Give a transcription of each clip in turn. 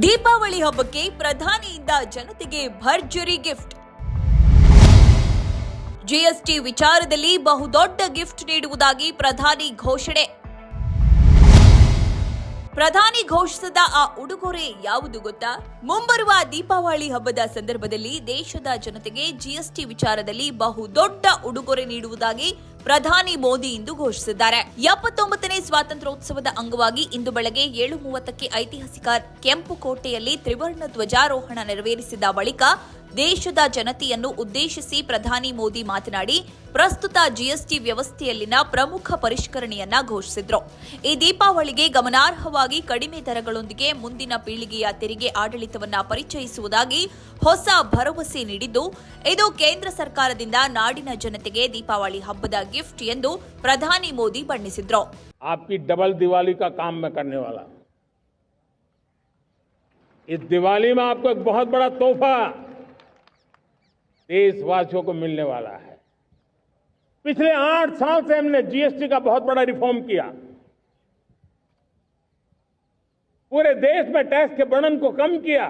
ದೀಪಾವಳಿ ಹಬ್ಬಕ್ಕೆ ಪ್ರಧಾನಿಯಿಂದ ಜನತೆಗೆ ಭರ್ಜರಿ ಗಿಫ್ಟ್. ಜಿಎಸ್ಟಿ ವಿಚಾರದಲ್ಲಿ ಬಹುದೊಡ್ಡ ಗಿಫ್ಟ್ ನೀಡುವುದಾಗಿ ಪ್ರಧಾನಿ ಘೋಷಣೆ. ಪ್ರಧಾನಿ ಘೋಷಿಸಿದ ಆ ಉಡುಗೊರೆ ಯಾವುದು ಗೊತ್ತಾ? ಮುಂಬರುವ ದೀಪಾವಳಿ ಹಬ್ಬದ ಸಂದರ್ಭದಲ್ಲಿ ದೇಶದ ಜನತೆಗೆ ಜಿಎಸ್ಟಿ ವಿಚಾರದಲ್ಲಿ ಬಹುದೊಡ್ಡ ಉಡುಗೊರೆ ನೀಡುವುದಾಗಿ ಪ್ರಧಾನಿ ಮೋದಿ ಇಂದು ಘೋಷಿಸಿದ್ದಾರೆ. ಎಪ್ಪತ್ತೊಂಬತ್ತನೇ ಸ್ವಾತಂತ್ರ್ಯೋತ್ಸವದ ಅಂಗವಾಗಿ ಇಂದು ಬೆಳಗ್ಗೆ ಏಳು ಮೂವತ್ತಕ್ಕೆ ಐತಿಹಾಸಿಕ ಕೆಂಪು ಕೋಟೆಯಲ್ಲಿ ತ್ರಿವರ್ಣ ಧ್ವಜಾರೋಹಣ ನೆರವೇರಿಸಿದ ಬಳಿಕ ದೇಶದ ಜನತೆಯನ್ನು ಉದ್ದೇಶಿಸಿ ಪ್ರಧಾನಿ ಮೋದಿ ಮಾತನಾಡಿ ಪ್ರಸ್ತುತ ಜಿಎಸ್ಟಿ ವ್ಯವಸ್ಥೆಯಲ್ಲಿನ ಪ್ರಮುಖ ಪರಿಷ್ಕರಣೆಯನ್ನ ಘೋಷಿಸಿದ್ರು ಈ ದೀಪಾವಳಿಗೆ ಗಮನಾರ್ಹವಾಗಿ ಕಡಿಮೆ ದರಗಳೊಂದಿಗೆ ಮುಂದಿನ ಪೀಳಿಗೆಯ ತೆರಿಗೆ ಆಡಳಿತವನ್ನ ಪರಿಚಯಿಸುವುದಾಗಿ ಹೊಸ ಭರವಸೆ ನೀಡಿದ್ದು ಇದು ಕೇಂದ್ರ ಸರ್ಕಾರದಿಂದ ನಾಡಿನ ಜನತೆಗೆ ದೀಪಾವಳಿ ಹಬ್ಬದ ಗಿಫ್ಟ್ ಎಂದು ಪ್ರಧಾನಿ ಮೋದಿ ಬಣ್ಣಿಸಿದ್ರು आपकी डबल दिवाली का काम मैं करने वाला हूं इस दिवाली में आपको एक बहुत बड़ा तोहफा देशवासियों को मिलने वाला है पिछले आठ साल से हमने जीएसटी का बहुत बड़ा रिफॉर्म किया पूरे देश में टैक्स के वर्णन को कम किया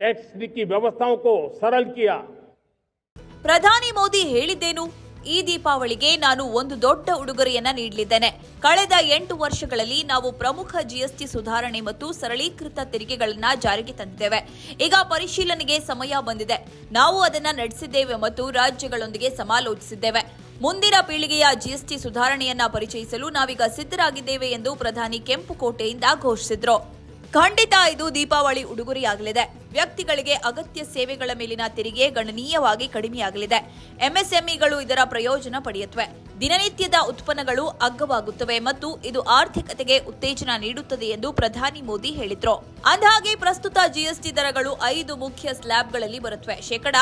टैक्स की व्यवस्थाओं को सरल किया ಪ್ರಧಾನಿ ಮೋದಿ ಹೇಳಿದ್ದೇನು ಈ ದೀಪಾವಳಿಗೆ ನಾನು ಒಂದು ದೊಡ್ಡ ಉಡುಗೊರೆಯನ್ನ ನೀಡಲಿದ್ದೇನೆ. ಕಳೆದ ಎಂಟು ವರ್ಷಗಳಲ್ಲಿ ನಾವು ಪ್ರಮುಖ ಜಿಎಸ್ಟಿ ಸುಧಾರಣೆ ಮತ್ತು ಸರಳೀಕೃತ ತೆರಿಗೆಗಳನ್ನ ಜಾರಿಗೆ ತಂದಿದ್ದೇವೆ. ಈಗ ಪರಿಶೀಲನೆಗೆ ಸಮಯ ಬಂದಿದೆ. ನಾವು ಅದನ್ನ ನಡೆಸಿದ್ದೇವೆ ಮತ್ತು ರಾಜ್ಯಗಳೊಂದಿಗೆ ಸಮಾಲೋಚಿಸಿದ್ದೇವೆ. ಮುಂದಿನ ಪೀಳಿಗೆಯ ಜಿಎಸ್ಟಿ ಸುಧಾರಣೆಯನ್ನ ಪರಿಚಯಿಸಲು ನಾವೀಗ ಸಿದ್ಧರಾಗಿದ್ದೇವೆ ಎಂದು ಪ್ರಧಾನಿ ಕೆಂಪುಕೋಟೆಯಿಂದ ಘೋಷಿಸಿದ್ರು. ಖಂಡಿತ ಇದು ದೀಪಾವಳಿ ಉಡುಗೊರೆಯಾಗಲಿದೆ. ವ್ಯಕ್ತಿಗಳಿಗೆ ಅಗತ್ಯ ಸೇವೆಗಳ ಮೇಲಿನ ತೆರಿಗೆ ಗಣನೀಯವಾಗಿ ಕಡಿಮೆಯಾಗಲಿದೆ. ಎಂಎಸ್ಎಂಇಗಳು ಇದರ ಪ್ರಯೋಜನ ಪಡೆಯುತ್ತವೆ. ದಿನನಿತ್ಯದ ಉತ್ಪನ್ನಗಳು ಅಗ್ಗವಾಗುತ್ತವೆ ಮತ್ತು ಇದು ಆರ್ಥಿಕತೆಗೆ ಉತ್ತೇಜನ ನೀಡುತ್ತದೆ ಎಂದು ಪ್ರಧಾನಿ ಮೋದಿ ಹೇಳಿದ್ರು. ಅಂದಹಾಗೆ, ಪ್ರಸ್ತುತ ಜಿಎಸ್ಟಿ ದರಗಳು ಐದು ಮುಖ್ಯ ಸ್ಲ್ಯಾಬ್ಗಳಲ್ಲಿ ಬರುತ್ತವೆ. ಶೇಕಡ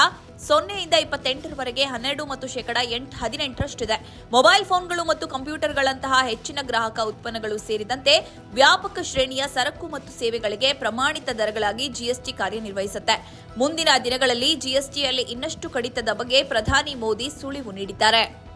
ಸೊನ್ನೆಯಿಂದ ಇಪ್ಪತ್ತೆಂಟರವರೆಗೆ ಹನ್ನೆರಡು ಮತ್ತು ಶೇಕಡ ಎಂಟು, ಹದಿನೆಂಟರಷ್ಟಿದೆ. ಮೊಬೈಲ್ ಫೋನ್ಗಳು ಮತ್ತು ಕಂಪ್ಯೂಟರ್ಗಳಂತಹ ಹೆಚ್ಚಿನ ಗ್ರಾಹಕ ಉತ್ಪನ್ನಗಳು ಸೇರಿದಂತೆ ವ್ಯಾಪಕ ಶ್ರೇಣಿಯ ಸರಕು ಮತ್ತು ಸೇವೆಗಳಿಗೆ ಪ್ರಮಾಣಿತ ದರಗಳಾಗಿ ಜಿಎಸ್ಟಿ ಕಾರ್ಯನಿರ್ವಹಿಸುತ್ತೆ. ಮುಂದಿನ ದಿನಗಳಲ್ಲಿ ಜಿಎಸ್ಟಿಯಲ್ಲಿ ಇನ್ನಷ್ಟು ಕಡಿತದ ಬಗ್ಗೆ ಪ್ರಧಾನಿ ಮೋದಿ ಸುಳಿವು ನೀಡಿದ್ದಾರೆ.